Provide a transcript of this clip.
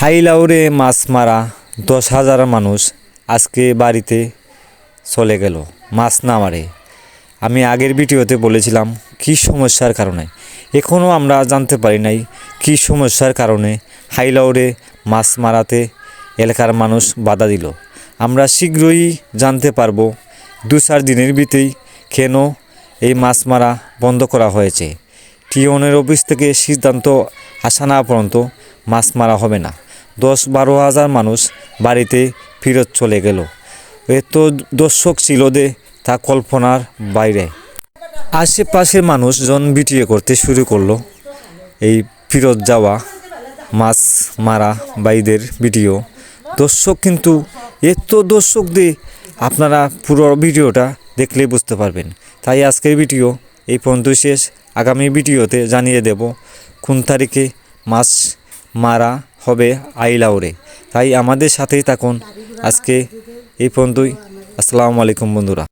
হাইলাউরে মাছ মারা দশ হাজার মানুষ আজকে বাড়িতে চলে গেল, মাছ না মারে। আমি আগের ভিডিওতে বলেছিলাম কী সমস্যার কারণে। এখনও আমরা জানতে পারি নাই কী সমস্যার কারণে হাইলাউরে মাছ মারাতে এলাকার মানুষ বাধা দিল। আমরা শীঘ্রই জানতে পারব দু চার দিনের ভিতরেই কেন এই মাছ মারা বন্ধ করা হয়েছে। টিওনের অফিস থেকে সিদ্ধান্ত আসা না পর্যন্ত মাছ মারা হবে না। দশ বারো হাজার মানুষ বাড়িতে ফিরত চলে গেল। এত দর্শক ছিল যে তা কল্পনার বাইরে। আশেপাশের মানুষজন বিটিয়ে করতে শুরু করল। এই ফিরত যাওয়া, মাছ মারা, বাইদের ভিডিও। দর্শক কিন্তু এত দর্শক দিয়ে আপনারা পুরো ভিডিওটা দেখলেই বুঝতে পারবেন। তাই আজকের ভিডিও এই পর্যন্ত শেষ। আগামী ভিডিওতে জানিয়ে দেব, কোন তারিখে মাছ মারা হবে আইলাউরে। তাই আমাদের সাথেই থাকুন। আজকে এই পর্যন্তই। আসসালামু আলাইকুম বন্ধুরা।